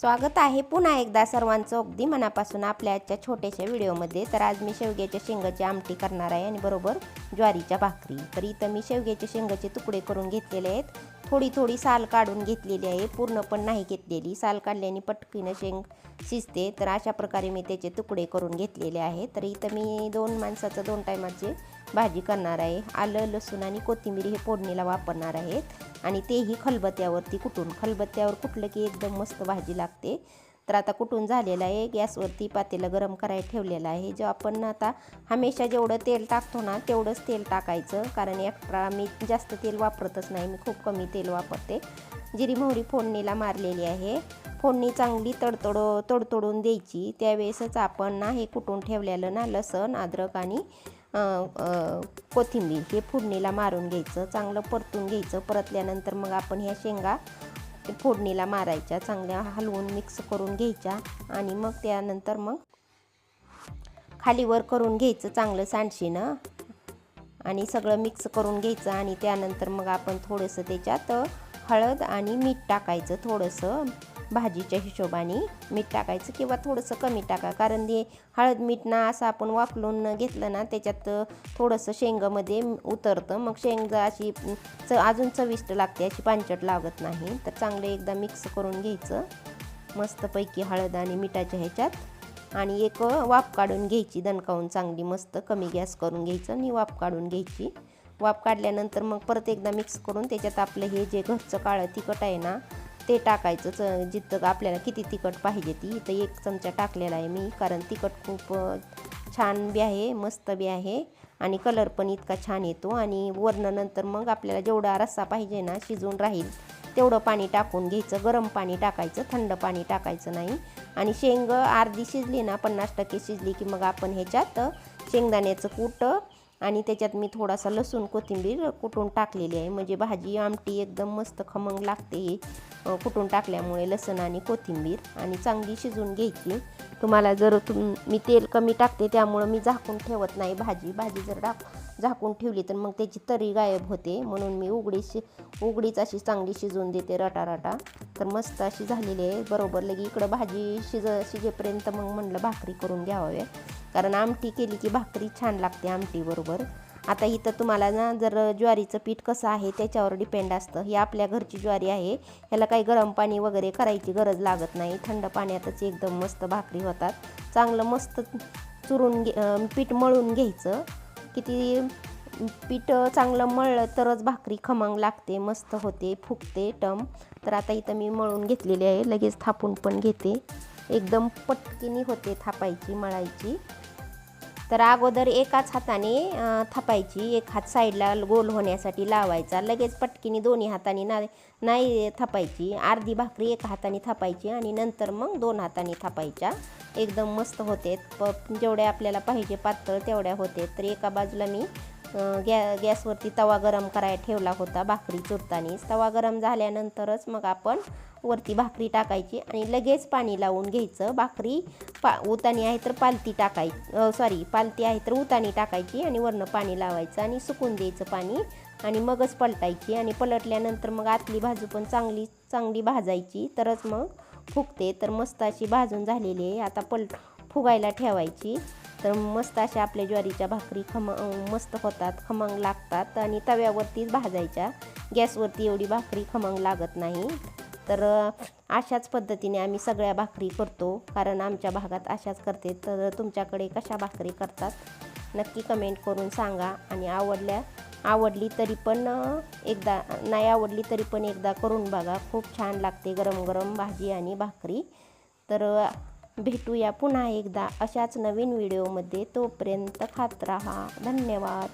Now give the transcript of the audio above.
स्वागत आहे पुन्हा एकदा सर्वांचं अगदी मनापासून आपल्या आजच्या छोट्याशा व्हिडिओमध्ये. तर आज मी शेवग्याच्या शेंगाची आमटी करणार आहे आणि बरोबर ज्वारीच्या भाकरी. तर इथं मी शेवग्याच्या शेंगाचे तुकडे करून घेतलेले आहेत. थोडी थोडी साल काढून घेतलेली आहे. पूर्ण पण नाही घेतलेली. साल काढल्याने पटकीनं शेंग शिजते. तर अशा प्रकारे मी त्याचे तुकडे करून घेतलेले आहे. तर इथं मी दोन माणसाचं दोन टायमाचे भाजी करणार आहे. आलं लसूण आणि कोथिंबीर हे फोडणीला वापरणार आहेत. आणि तेही खलबत्त्यावरती कुटून खलबत्त्यावर कुठलं की एकदम मस्त भाजी लागते. तर आता कुटून झालेलं आहे? गॅसवरती पातेलं गरम करायला ठेवलेलं आहे. जे आपण आता हमेशा जेवढं तेल टाकतो ना तेवढंच तेल टाकायचं. कारण एक्स्ट्रा मी जास्त तेल वापरतच नाही. मी खूप कमी तेल वापरते. जिरी मोहरी फोडणीला मारलेली आहे. फोडणी चांगली तडतड तडतडून द्यायची. त्यावेळेसच आपण ना हे कुटून ठेवलेलं ना लसण अद्रक आणि कोथिंबीर हे फोडणीला मारून घ्यायचं. चांगलं परतून घ्यायचं. परतल्यानंतर मग आपण ह्या शेंगा फोडणीला मारायच्या चांगल्या हलवून मिक्स करून घ्यायच्या आणि मग त्यानंतर मग खालीवर करून घ्यायचं चांगलं सांडशीनं आणि सगळं मिक्स करून घ्यायचं आणि त्यानंतर मग आपण थोडंसं त्याच्यात हळद आणि मीठ टाकायचं थोडंसं भाजीच्या हिशोबाने मीठ टाकायचं किंवा थोडंसं कमी टाका. कारण ते हळद मीठ ना असं आपण वाफलून घेतलं ना त्याच्यात थोडंसं शेंगामध्ये उतरतं. मग शेंग अशी च अजून चविष्ट लागते अशी पांचट लागत नाही. तर चांगलं एकदा मिक्स करून घ्यायचं. मस्तपैकी हळद आणि मिठाच्या ह्याच्यात. आणि एक वाफ काढून घ्यायची दणकावून चांगली मस्त कमी गॅस करून घ्यायचं आणि वाफ काढून घ्यायची. वाफ काढल्यानंतर मग परत एकदा मिक्स करून त्याच्यात आपलं हे जे घरचं काळं तिखट आहे ना ते टाकायचं. च जिथं आपल्याला किती तिखट पाहिजे ती इथं एक चमचा टाकलेला आहे मी. कारण तिखट खूप छान बी आहे मस्त बी आहे. आणि कलर पण इतका छान येतो. आणि वरणनंतर मग आपल्याला जेवढा रस्सा पाहिजे ना शिजून राहील तेवढं पाणी टाकून घ्यायचं. गरम पाणी टाकायचं थंड पाणी टाकायचं नाही. आणि शेंग अर्धी शिजली ना पन्नास टक्के शिजली की मग आपण ह्याच्यात शेंगदाण्याचं कूट आणि त्याच्यात मी थोडासा लसूण कोथिंबीर कुटून टाकलेली आहे. म्हणजे भाजी आमटी एकदम मस्त खमंग लागते कुटून टाकल्यामुळे लसूण आणि कोथिंबीर आणि चांगली शिजून घ्यायची. तुम्हाला जर तुम मी तेल कमी टाकते त्यामुळं मी झाकून ठेवत नाही. भाजी भाजी जर टाक झाकून ठेवली तर मग त्याची तरी गायब होते. म्हणून मी उघडी शि उघडीच अशी चांगली शिजवून देते रटा रटा तर मस्त अशी झालेली आहे. बरोबर लगे इकडं भाजी शिज शिजेपर्यंत मग म्हणलं भाकरी करून घ्यावे. कारण आमटी केली की भाकरी छान लागते आमटीबरोबर आता इथं तुम्हाला ना जर ज्वारीचं पीठ कसं आहे त्याच्यावर डिपेंड असतं. ही आपल्या घरची ज्वारी आहे. ह्याला काही गरम पाणी वगैरे करायची गरज लागत नाही. थंड पाण्यातच एकदम मस्त भाकरी होतात. चांगलं मस्त चुरून घे पीठ मळून घ्यायचं. किती पीठ चांगलं मळलं तरच भाकरी खमंग लागते मस्त होते फुगते टम. तर आता इथं मी मळून घेतलेली आहे. लगेच थापून पण घेते. एकदम पटकिनी होते थापायची मळायची. तर अगोदर एकाच हाताने थापायची. एक हात साईडला गोल होण्यासाठी लावायचा. लगेच पटकीने दोन्ही हाताने ना नाही थापायची. अर्धी भाकरी एका हाताने थापायची आणि नंतर मग दोन हाताने थापायच्या. एकदम मस्त होते. प जेवढ्या आपल्याला पाहिजे पातळ तेवढ्या होते. तर एका बाजूला मी गॅ गॅसवरती तवा गरम करायला ठेवला होता भाकरी चुरतानीच. तवा गरम झाल्यानंतरच मग आपण वरती भाकरी टाकायची आणि लगेच पाणी लावून घ्यायचं. भाकरी पा उतानी आहे तर पालती टाकाय सॉरी पालती आहे तर उतानी टाकायची आणि वरनं पाणी लावायचं आणि सुकून द्यायचं पाणी आणि मगच पलटायची आणि पलटल्यानंतर मग आतली भाजू पण चांगली चांगली भाजायची. तरच मग फुगते. तर मस्त अशी भाजून झालेली आहे. आता पल फुगायला ठेवायची. तर मस्त अशा आपल्या ज्वारीच्या भाकरी खम मस्त होतात खमंग लागतात. आणि तव्यावरतीच भाजायच्या. गॅसवरती एवढी भाकरी खमंग लागत नाही. तर अशाच पद्धतीने आम्ही सगळ्या भाकरी करतो. कारण आमच्या भागात अशाच करते. तर तुमच्याकडे कशा भाकरी करतात? नक्की कमेंट करून सांगा. आणि आवडल्या आवडली तरी पण एकदा नाही आवडली तरी पण एकदा करून बघा. खूप छान लागते गरम गरम भाजी आणि भाकरी. तर भेटूया पुन्हा एकदा अशाच नवीन व्हिडिओमध्ये. तोपर्यंत खात राहा. धन्यवाद.